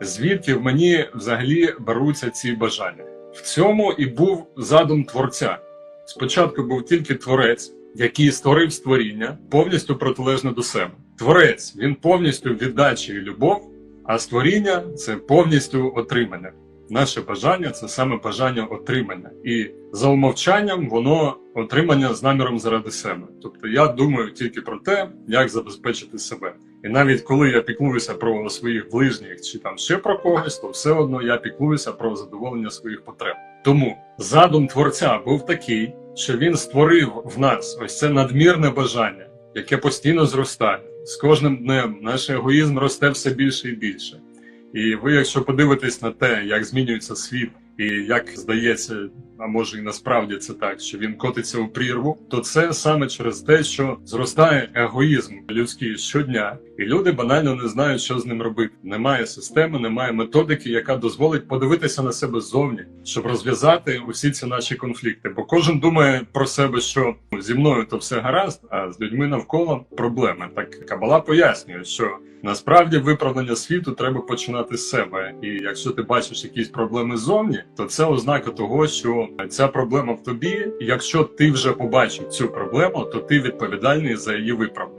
Звідки в мені взагалі беруться ці бажання? В цьому і був задум творця. Спочатку був тільки творець, який створив створіння повністю протилежне до себе. Творець він повністю віддача і любов, а створіння це повністю отримане. Наше бажання це саме бажання отримання, і за умовчанням воно отримання з наміром заради себе. Тобто я думаю тільки про те, як забезпечити себе. І навіть коли я піклуюся про своїх ближніх чи там ще про когось, то все одно я піклуюся про задоволення своїх потреб. Тому задум творця був такий, що він створив в нас ось це надмірне бажання, яке постійно зростає. З кожним днем наш егоїзм росте все більше і більше. І ви, якщо подивитесь на те, як змінюється світ, і як здається, а може і насправді це так, що він котиться у прірву, то це саме через те, що зростає егоїзм людський щодня, і люди банально не знають, що з ним робити. Немає системи, немає методики, яка дозволить подивитися на себе ззовні, щоб розв'язати усі ці наші конфлікти. Бо кожен думає про себе, що зі мною то все гаразд, а з людьми навколо проблеми. Так Кабала пояснює, що насправді виправлення світу треба починати з себе. І якщо ти бачиш якісь проблеми ззовні, то це ознака того, що ця проблема в тобі. Якщо ти вже побачив цю проблему, то ти відповідальний за її виправлення.